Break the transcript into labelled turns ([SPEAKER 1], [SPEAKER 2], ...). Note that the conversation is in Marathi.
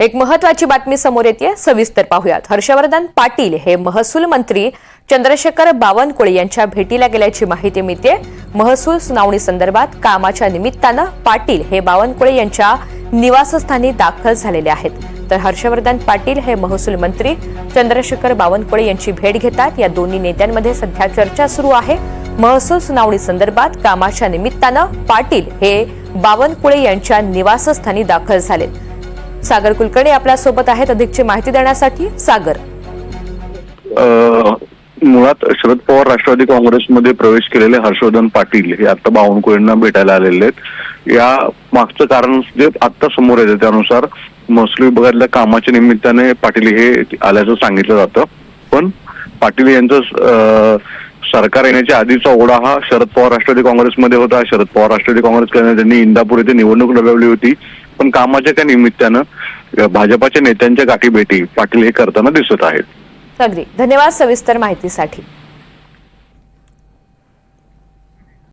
[SPEAKER 1] एक महत्वाची बातमी समोर येते सविस्तर पाहूयात. हर्षवर्धन पाटील हे महसूल मंत्री चंद्रशेखर बावनकुळे यांच्या भेटीला गेल्याची माहिती मिळते. महसूल सुनावणी संदर्भात कामाच्या निमित्तानं पाटील हे बावनकुळे यांच्या निवासस्थानी दाखल झालेले आहेत. तर हर्षवर्धन पाटील हे महसूल मंत्री चंद्रशेखर बावनकुळे यांची भेट घेतात. या दोन्ही नेत्यांमध्ये सध्या चर्चा सुरू आहे. महसूल सुनावणी संदर्भात कामाच्या निमित्तानं पाटील हे बावनकुळे यांच्या निवासस्थानी दाखल झालेत. सागर कुलकर्णी आपल्यासोबत आहेत. अधिकची माहिती देण्यासाठी सागर.
[SPEAKER 2] मुळात शरद पवार राष्ट्रवादी काँग्रेसमध्ये प्रवेश केलेले हर्षवर्धन पाटील हे आता बावनकुळेंना भेटायला आलेले आहेत. या मागचं कारण जे आता समोर येते त्यानुसार महसूल विभागातल्या कामाच्या निमित्ताने पाटील हे आल्याचं सांगितलं जातं. पण पाटील यांचं सरकार येण्याच्या आधीचा ओढा हा शरद पवार राष्ट्रवादी काँग्रेसमध्ये होता. शरद पवार राष्ट्रवादी काँग्रेस त्यांनी इंदापूर येथे निवडणूक लढवली होती. पण कामाच्या त्या निमित्तानं भाजपाच्या नेत्यांच्या गाठी भेटी पाटील हे करताना दिसत आहेत.
[SPEAKER 1] अगदी. धन्यवाद सविस्तर माहितीसाठी.